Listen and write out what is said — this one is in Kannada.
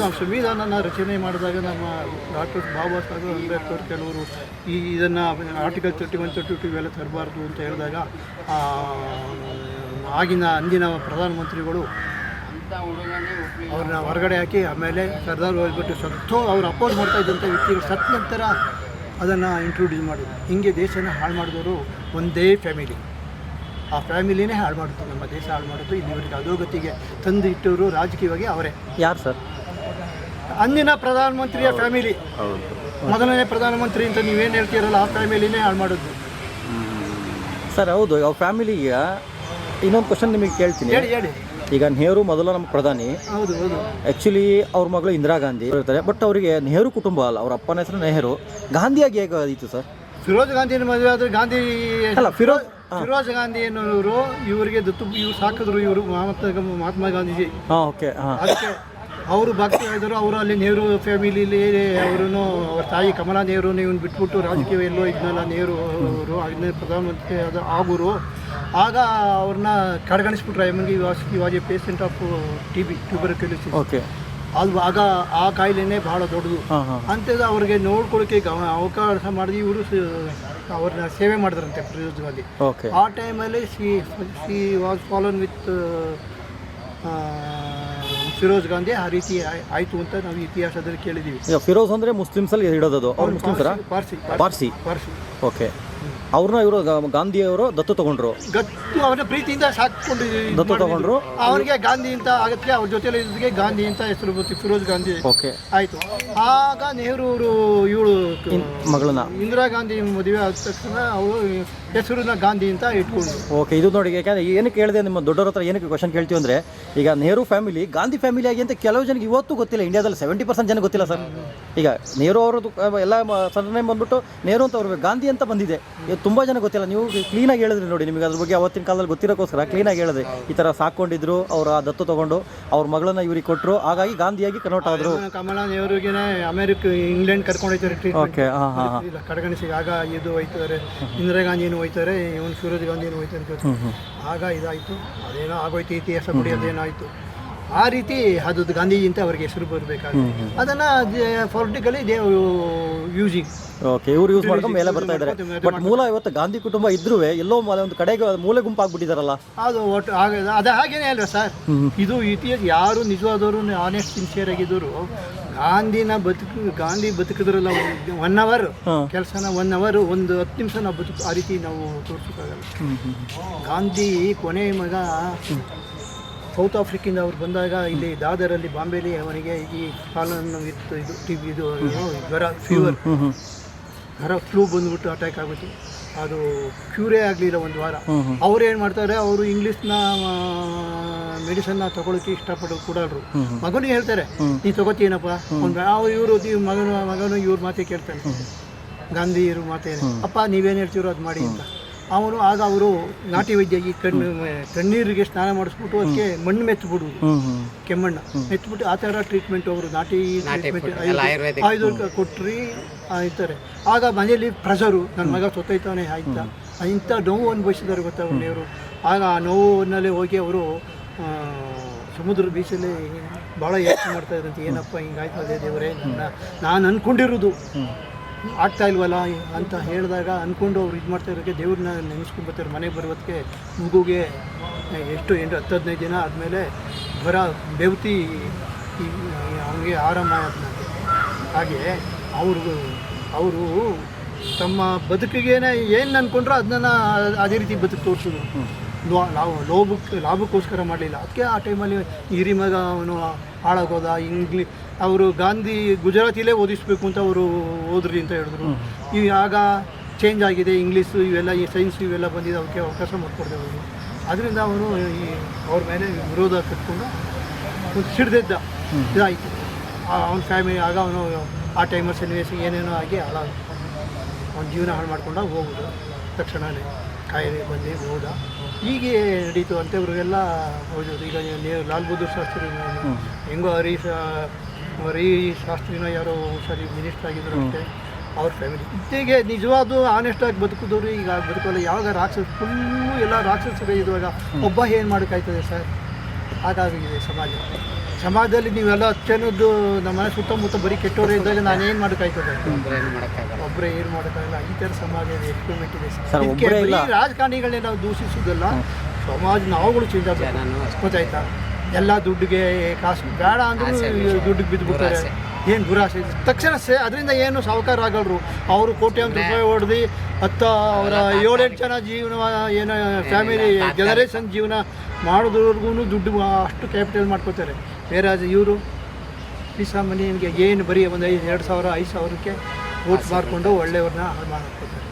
ನಾವು ಸಂವಿಧಾನನ ರಚನೆ ಮಾಡಿದಾಗ ನಮ್ಮ ಡಾಕ್ಟರ್ ಬಾಬಾ ಸಾಹೇಬ್ ಅಂಬೇಡ್ಕರ್ ಕೆಲವರು ಈ ಇದನ್ನು article thirty one, thirty two ಇವೆಲ್ಲ ತರಬಾರ್ದು ಅಂತ ಹೇಳಿದಾಗ ಆಗಿನ ಅಂದಿನ ಪ್ರಧಾನಮಂತ್ರಿಗಳು ಅವ್ರನ್ನ ಹೊರಗಡೆ ಹಾಕಿ ಆಮೇಲೆ ಸರ್ದಾರ್ ಹೋಗ್ಬಿಟ್ಟು ಸತ್ತು ಅವ್ರು ಅಪೋಸ್ ಮಾಡ್ತಾ ಇದ್ದಂಥ ವ್ಯಕ್ತಿಗಳು ಸತ್ತ ನಂತರ ಅದನ್ನು ಇಂಟ್ರೊಡ್ಯೂಸ್ ಮಾಡಿದ್ರು. ಹಿಂಗೆ ದೇಶನ ಹಾಳು ಮಾಡಿದವರು ಒಂದೇ ಫ್ಯಾಮಿಲಿ ಆ ಫ್ಯಾಮಿಲಿನೇ ಹಾಳು ಮಾಡುತ್ತೆ ನಮ್ಮ ದೇಶ ಹಾಳು ಮಾಡಿದ್ರು ಇಲ್ಲಿವರೆಗೆ ಅಧೋಗತಿಗೆ ತಂದು ಇಟ್ಟವರು ರಾಜಕೀಯವಾಗಿ ಅವರೇ. ಯಾರು ಸರ್? ಅಂದಿನ ಪ್ರಧಾನಮಂತ್ರಿಯ ಫ್ಯಾಮಿಲಿ. ಮೊದಲನೇ ಪ್ರಧಾನಮಂತ್ರಿ ಅಂತ ನೀವೇನು ಹೇಳ್ತೀರಲ್ಲ ಆ ಫ್ಯಾಮಿಲಿನೇ ಹಾಳು ಮಾಡೋದು. ಸರ್ ಹೌದು ಅವ್ರ ಫ್ಯಾಮಿಲಿಗೆ ಇನ್ನೊಂದು ಕ್ವಶನ್ ನಿಮಗೆ ಕೇಳ್ತೀನಿ. ಹೇಳಿ ಹೇಳಿ. ಈಗ ನೆಹರು ಮೊದಲ ನಮ್ಮ ಪ್ರಧಾನಿ. ಹೌದು ಹೌದು. ಆ್ಯಕ್ಚುಲಿ ಅವ್ರ ಮಗಳು ಇಂದಿರಾ ಗಾಂಧಿ ಇರ್ತಾರೆ. ಬಟ್ ಅವರಿಗೆ ನೆಹರು ಕುಟುಂಬ ಅಲ್ಲ ಅವ್ರ ಅಪ್ಪನ ಹೆಸರು ನೆಹರು. ಗಾಂಧಿಯಾಗಿ ಹೇಗೆ ಆಯಿತು ಸರ್? ಫಿರೋಜ್ ಗಾಂಧಿನ ಮದುವೆ ಆದರೆ ಗಾಂಧಿ ಅಲ್ಲ ಫಿರೋಜ್ ಫಿರೋಜ್ ಗಾಂಧಿ ಅನ್ನೋರು ಇವರಿಗೆ ದತ್ತು ಇವ್ರು ಸಾಕಿದ್ರು ಇವರು ಮಹಾತ್ಮ ಮಹಾತ್ಮ ಗಾಂಧೀಜಿ. ಹಾಂ ಓಕೆ ಹಾಂ. ಅದಕ್ಕೆ ಅವರು ಭಕ್ತಿ ಇದ್ದರು ಅವರು ಅಲ್ಲಿ ನೆಹರು ಫ್ಯಾಮಿಲಿಲಿ ಅವರು ಅವ್ರ ತಾಯಿ ಕಮಲಾ ನೆಹರು ಇವನು ಬಿಟ್ಬಿಟ್ಟು ರಾಜಕೀಯ ಎಲ್ಲೋ ಇದ್ನಲ್ಲ ನೆಹರು ಅವರು ಆಗಿನ ಪ್ರಧಾನಮಂತ್ರಿ ಅದು ಆಗುರು ಆಗ ಅವ್ರನ್ನ ಕಡೆಗಣಿಸ್ಬಿಟ್ರು M G was patient of T B tuberculosis okay ಅದು ಆಗ ಆ ಕಾಯಿಲೆನೇ ಭಾಳ ದೊಡ್ಡದು. ಅಂತದ್ದು ಅಂಥದ್ದು ಅವ್ರಿಗೆ ನೋಡ್ಕೊಳಕ್ಕೆ ಅವಕಾಶ ಮಾಡಿದ್ವಿ ಇವರು ಅವ್ರನ್ನ ಸೇವೆ ಮಾಡಿದ್ರಂತೆ ಪ್ರಯೋಜನವಾಗಿ. ಆ ಟೈಮಲ್ಲಿ C C was fallen with Feroze Gandhi ಆ ರೀತಿ ಆಯ್ತು ಅಂತ ನಾವು ಇತಿಹಾಸದಲ್ಲಿ ಕೇಳಿದೀವಿ ಈಗ ಫಿರೋಜ್ ಮುಸ್ಲಿಮ್ಸ್ ಅಲ್ಲಿ ಇಡೋದು ಅವ್ರು ಮುಸ್ಲಿಮ್ಸ್ ಪಾರ್ಸಿ. ಪಾರ್ಸಿ. ಪಾರ್ಸಿ. ಓಕೆ. ಅವ್ರನ್ನ ಇವರು ಗಾಂಧಿಯವರು ದತ್ತು ತಗೊಂಡ್ರು. ಗತ್ತು ಅವನ ಪ್ರೀತಿಯಿಂದ ಸಾಕೊಂಡು ದತ್ತು ತಗೊಂಡ್ರು. ಅವರಿಗೆ ಗಾಂಧಿ ಅಂತ ಆಗತ್ತೆ ಅವ್ರ ಜೊತೆಲಿ ಇದ್ದಕ್ಕೆ ಗಾಂಧಿ ಅಂತ ಹೆಸರು ಬಂತು ಫಿರೋಜ್ ಗಾಂಧಿ. ಓಕೆ. ಆಯ್ತು. ಆಗ ನೆಹರು ಅವರು ಇವಳು ಮಗಳನ್ನ. ಇಂದಿರಾ ಗಾಂಧಿ ಮದುವೆ ಆದ ತಕ್ಷಣ ಅವರು ಹೆಸರನ್ನ ಗಾಂಧಿ ಅಂತ ಇಟ್ಕೊಂಡ್ರು. ಓಕೆ ಇದು ನೋಡಿ ಯಾಕಂದ್ರೆ ಏನಕ್ಕೆ ಹೇಳಿದೆ ನಿಮ್ಮ ದೊಡ್ಡವ್ರ ಹತ್ರ ಏನಕ್ಕೆ ಕ್ವಶನ್ ಕೇಳ್ತೀವಿ ಅಂದರೆ ಈಗ ನೆಹರು ಫ್ಯಾಮಿಲಿ ಗಾಂಧಿ ಫ್ಯಾಮಿಲಿ ಆಗಿ ಅಂತ ಕೆಲವು ಜನಕ್ಕೆ ಇವತ್ತು ಗೊತ್ತಿಲ್ಲ ಇಂಡಿಯಾದಲ್ಲಿ ಸೆವೆಂಟಿ ಪರ್ಸೆಂಟ್ ಜನ ಗೊತ್ತಿಲ್ಲ ಸರ್. ಈಗ ನೆಹರು ಅವರದ್ದು ಎಲ್ಲ ಸರ್ನೇಮ್ ಬಂದ್ಬಿಟ್ಟು ನೆಹರು ಅಂತ ಅವ್ರಿಗೆ ಗಾಂಧಿ ಅಂತ ಬಂದಿದೆ. ತುಂಬ ಜನ ಗೊತ್ತಿಲ್ಲ. ನೀವು ಕ್ಲೀನಾಗಿ ಹೇಳಿದ್ರಿ ನೋಡಿ ನಿಮಗೆ ಅದ್ರ ಬಗ್ಗೆ ಅವತ್ತಿನ ಕಾಲದಲ್ಲಿ ಗೊತ್ತಿರೋಕ್ಕೋಸ್ಕರ ಕ್ಲೀನಾಗಿ ಹೇಳಿದ್ರಿ. ಈ ಥರ ಸಾಕೊಂಡಿದ್ರು ಅವರು ಆ ದತ್ತು ತಗೊಂಡು ಅವ್ರ ಮಗಳನ್ನ ಇವ್ರಿಗೆ ಕೊಟ್ಟರು ಹಾಗಾಗಿ ಗಾಂಧಿಯಾಗಿ ಕನ್ವರ್ಟ್ ಆದರು. ಕಮಲಾ ನೆಹರುಗೆ ಅಮೆರಿಕ ಇಂಗ್ಲೆಂಡ್ ಕರ್ಕೊಂಡು ಹೋಯ್ತಾರೆ ಟ್ರೀಟ್ ಓಕೆ ಹಾಂ ಹಾಂ ಹಾಂ. ಕಡೆಗಣಿಸಿ ಆಗ ಇದು ಹೋಯ್ತಾರೆ ಇಂದಿರಾ ಗಾಂಧಿನೂ ಹೋಯ್ತಾರೆ ಇವನು ಸೂರಜ್ ಗಾಂಧಿನೂ ಹೋಯ್ತಾರೆ ಆಗ ಇದಾಯಿತು. ಅದೇನೋ ಆಗೋಯ್ತು ಇತಿಹಾಸ ಬಿಡಿ ಅದೇನಾಯಿತು ಆ ರೀತಿ ಅದು ಗಾಂಧೀಜಿ ಅಂತ ಅವರಿಗೆ ಹೆಸರು ಬರಬೇಕಾಗಿ ಅದನ್ನ ಪೊಲಿಟಿಕಲಿ ದೇ ಯೂಸಿಂಗ್ ಓಕೆ ಇವ್ರು ಯೂಸ್ ಮಾಡ್ಕೊಂಡು ಮೇಲೆ ಬರ್ತಾ ಇದ್ದಾರೆ ಬಟ್ ಮೂಲ ಇವತ್ತು ಗಾಂಧಿ ಕುಟುಂಬ ಇದ್ರೂ ಎಲ್ಲೋ ಒಂದು ಕಡೆಗೆ ಮೂಲೆ ಗುಂಪಾಗ್ಬಿಟ್ಟಿದಾರಲ್ಲ. ಅದು ಒಟ್ಟು ಅದು ಹಾಗೇನೇ ಅಲ್ವಾ ಸರ್? ಇದು ಇತಿಹಾಸ ಯಾರು ನಿಜವಾದವರು ಆನೆಸ್ಟ್ ಸಿನ್ಸಿಯರ್ ಆಗಿದ್ರು ಗಾಂಧಿನ ಬದುಕು ಗಾಂಧಿ ಬದುಕಿದ್ರಲ್ಲ ಒನ್ ಅವರ್ ಕೆಲಸನ ಒನ್ ಅವರ್ ಒಂದು ಹತ್ತು ನಿಮಿಷ ನಾವು ಬದುಕು ಆ ರೀತಿ ನಾವು ತೋರಿಸೋಕ್ಕಾಗಲ್ಲ. ಗಾಂಧಿ ಕೊನೆ ಮಗ ಸೌತ್ ಆಫ್ರಿಕಿಂದ ಅವ್ರು ಬಂದಾಗ ಇಲ್ಲಿ ದಾದರಲ್ಲಿ ಬಾಂಬೆಲಿ ಅವನಿಗೆ ಈ ಕಾಲನ್ನು ಇತ್ತು ಇದು ಟಿ ಇದು ಏನೋ ಜ್ವರ ಫೀವರ್ ಜ್ವರ ಫ್ಲೂ ಬಂದ್ಬಿಟ್ಟು ಅಟ್ಯಾಕ್ ಆಗುತ್ತೆ ಅದು ಕ್ಯೂರೇ ಆಗಲಿಲ್ಲ ಒಂದು ವಾರ. ಅವ್ರು ಏನು ಮಾಡ್ತಾರೆ ಅವರು ಇಂಗ್ಲೀಷ್ನ ಮೆಡಿಸನ್ನ ತಗೊಳಕ್ಕೆ ಇಷ್ಟಪಡೋ ಕೂಡಲ್ರು. ಮಗನಿಗೆ ಹೇಳ್ತಾರೆ ನೀ ತಗೋತೀನಪ್ಪ ಒಂದು ಅವ್ರು ಇವರು ಮಗನು ಮಗನು ಇವ್ರ ಮಾತೇ ಕೇಳ್ತಾನೆ ಗಾಂಧಿ ಇವ್ರ ಮಾತೇ ಅಪ್ಪ ನೀವೇನು ಹೇಳ್ತೀರೋ ಅದು ಮಾಡಿ ಅಂತ. ಅವನು ಆಗ ಅವರು ನಾಟಿ ವೈದ್ಯ ಈ ಕಣ್ಣು ಕಣ್ಣೀರಿಗೆ ಸ್ನಾನ ಮಾಡಿಸ್ಬಿಟ್ಟು ಅದಕ್ಕೆ ಮಣ್ಣು ಮೆಚ್ಚಿಬಿಡುವುದು ಕೆಮ್ಮಣ್ಣ. ಮೆಚ್ಚಿಬಿಟ್ಟು ಆ ಥರ ಟ್ರೀಟ್ಮೆಂಟ್ ಅವರು ನಾಟಿ ಟ್ರೀಟ್ಮೆಂಟ್ ಐದು ಕೊಟ್ರಿ. ಇರ್ತಾರೆ ಆಗ ಮನೆಯಲ್ಲಿ ಪ್ರೆಷರು ನನ್ನ ಮಗ ಸೊತ್ತೈತಾನೆ ಆಯ್ತಾ? ಇಂಥ ನೋವು ಅನುಭವಿಸಿದ್ದಾರೆ ಗೊತ್ತಾ ಅವರು ಆಗ ಆ ನೋವಿನಲ್ಲೇ ಹೋಗಿ ಅವರು ಸಮುದ್ರ ಬೀಚಲ್ಲಿ ಭಾಳ ಯೋಚನೆ ಮಾಡ್ತಾ ಇದ್ರಂತೆ ಏನಪ್ಪ ಹಿಂಗಾಯ್ತದೆ ದೇವರೇ ನನ್ನ ನಾನು ಅಂದ್ಕೊಂಡಿರೋದು ಆಗ್ತಾ ಇಲ್ವಲ್ಲ ಅಂತ ಹೇಳಿದಾಗ ಅಂದ್ಕೊಂಡು ಅವ್ರು ಇದು ಮಾಡ್ತಾ ಇರೋಕ್ಕೆ ದೇವ್ರನ್ನ ನೆನೆಸ್ಕೊಂಡ್ಬರ್ತಾರೆ ಮನೆಗೆ ಬರೋದಕ್ಕೆ ಮಗುಗೆ ಎಷ್ಟು, ಎಂಟು, ಹತ್ತು, ಹದಿನೈದು ದಿನ ಆದಮೇಲೆ ಜ್ವರ ಬೆವತಿ ಅವನಿಗೆ ಆರಾಮ ಆದ್ನಂತೆ ಹಾಗೆ ಅವರು ಅವರು ತಮ್ಮ ಬದುಕಿಗೆ ಏನು ಅಂದ್ಕೊಂಡ್ರೋ ಅದನ್ನ ಅದೇ ರೀತಿ ಬದುಕು ತೋರಿಸಿದ್ರು ನಾವು ಲೋಭಕ್ಕೆ ಲಾಭಕ್ಕೋಸ್ಕರ ಮಾಡಲಿಲ್ಲ. ಅದಕ್ಕೆ ಆ ಟೈಮಲ್ಲಿ ಹಿರಿ ಮಗ ಅವನು ಹಾಳಾಗೋದ ಇಂಗ್ಲಿ ಅವರು ಗಾಂಧಿ ಗುಜರಾತಿಲೇ ಓದಿಸ್ಬೇಕು ಅಂತ ಅವರು ಓದ್ರಿ ಅಂತ ಹೇಳಿದ್ರು. ಈ ಆಗ ಚೇಂಜ್ ಆಗಿದೆ ಇಂಗ್ಲೀಷು ಇವೆಲ್ಲ ಈ ಸೈನ್ಸ್ ಇವೆಲ್ಲ ಬಂದಿದೆ ಅವಕ್ಕೆ ಅವಕಾಶ ಮಾಡಿಕೊಡ್ದೆ ಅವರು. ಅದರಿಂದ ಅವನು ಈ ಅವ್ರ ಮೇಲೆ ವಿರೋಧ ಕಟ್ಕೊಂಡು ಒಂದು ಸಿಡ್ದಿದ್ದ. ಇದಾಯಿತು. ಅವನ ಫ್ಯಾಮಿಲಿ ಆಗ ಅವನು ಆ ಟೈಮಲ್ಲಿ ಸನ್ನಿವೇಶ ಏನೇನೋ ಆಗಿ ಹಾಳಾಗ ಅವ್ನ ಜೀವನ ಹಾಳು ಮಾಡ್ಕೊಂಡ ಹೋಗೋದು. ತಕ್ಷಣವೇ ಕಾಯಿಲೆ ಬಂದು ಹೋದ. ಹೀಗೆ ನಡೀತು ಅಂತ ಇವರಿಗೆಲ್ಲ ಹೋಗೋದು ಈಗ ನೀವು ಲಾಲ್ ಬಹದ್ದೂರ್ ಶಾಸ್ತ್ರಿ ಹೆಂಗೋ ಹರೀಶ್ ಹರಿ ಶಾಸ್ತ್ರಿನ ಯಾರೋ ಸರಿ ಮಿನಿಸ್ಟರ್ ಆಗಿದ್ರು ಅಂತೆ ಅವ್ರ ಫ್ಯಾಮಿಲಿ ಇತ್ತೀಗೆ ನಿಜವಾದ ಆನೆಸ್ಟಾಗಿ ಬದುಕಿದವ್ರು ಈಗ ಬದುಕೋಲ್ಲ ಯಾವಾಗ ರಾಕ್ಷಸ ಫುಲ್ಲು ಎಲ್ಲ ರಾಕ್ಷಸರೇ ಇರುವಾಗ ಒಬ್ಬ ಏನು ಮಾಡೋಕ್ಕಾಯ್ತದೆ ಸರ್? ಹಾಗಾಗಿದೆ ಸಮಾಜ. ಸಮಾಜದಲ್ಲಿ ನೀವೆಲ್ಲ ಅಚ್ಚನದ್ದು ನಮ್ಮ ಮನೆ ಸುತ್ತಮುತ್ತ ಬರೀ ಕೆಟ್ಟವರೇ ಇದ್ದಾಗ ನಾನೇನು ಏನು ಮಾಡೋಕ್ಕಾಯ್ತದೆ ಒಬ್ಬರೇ ಏನು ಮಾಡೋಕ್ಕಾಗಲ್ಲ ಈ ಥರ ಸಮಾಜ. ಬರೀ ರಾಜಕಾರಣಿಗಳನ್ನೇ ನಾವು ದೂಷಿಸುವುದಲ್ಲ ಸಮಾಜ ನಾವುಗಳು ಚೇಂಜ್ ಅಷ್ಟೇ. ಗೊತ್ತಾಯ್ತಾ? ಎಲ್ಲ ದುಡ್ಡಿಗೆ ಕಾಸು. ಬೇಡ ಅಂದ್ರೂ. ದುಡ್ಡಿಗೆ ಬಿದ್ದುಬಿಡ್ತಾರೆ. ಏನು ದುರಾಸೆ? ತಕ್ಷಣ ಸೇ ಅದರಿಂದ ಏನು ಸಾಹುಕಾರ ಆಗಲ್ರು. ಅವರು ಕೋಟ್ಯಾಂತರ ರೂಪಾಯಿ ಹೊಡೆದು ಹತ್ತು ಅವರ ಏಳೆಂಟು ಜನ ಜೀವನ ಏನು ಫ್ಯಾಮಿಲಿ ಜನರೇಷನ್ ಜೀವನ ಮಾಡೋದ್ರಿಗೂ ದುಡ್ಡು ಅಷ್ಟು ಕ್ಯಾಪಿಟಲ್ ಮಾಡ್ಕೋತಾರೆ ಬೇರೆ ಇವರು ಪಿಸಾ ಮನೆಗೆ ಏನು ಬರೀ ಒಂದು ಐದು ಎರಡು ಸಾವಿರ ಐದು ಸಾವಿರಕ್ಕೆ ಓಟ್ ಮಾಡಿಕೊಂಡು ಒಳ್ಳೆಯವ್ರನ್ನ ಹಾಳು ಮಾಡ್ಕೋತಾರೆ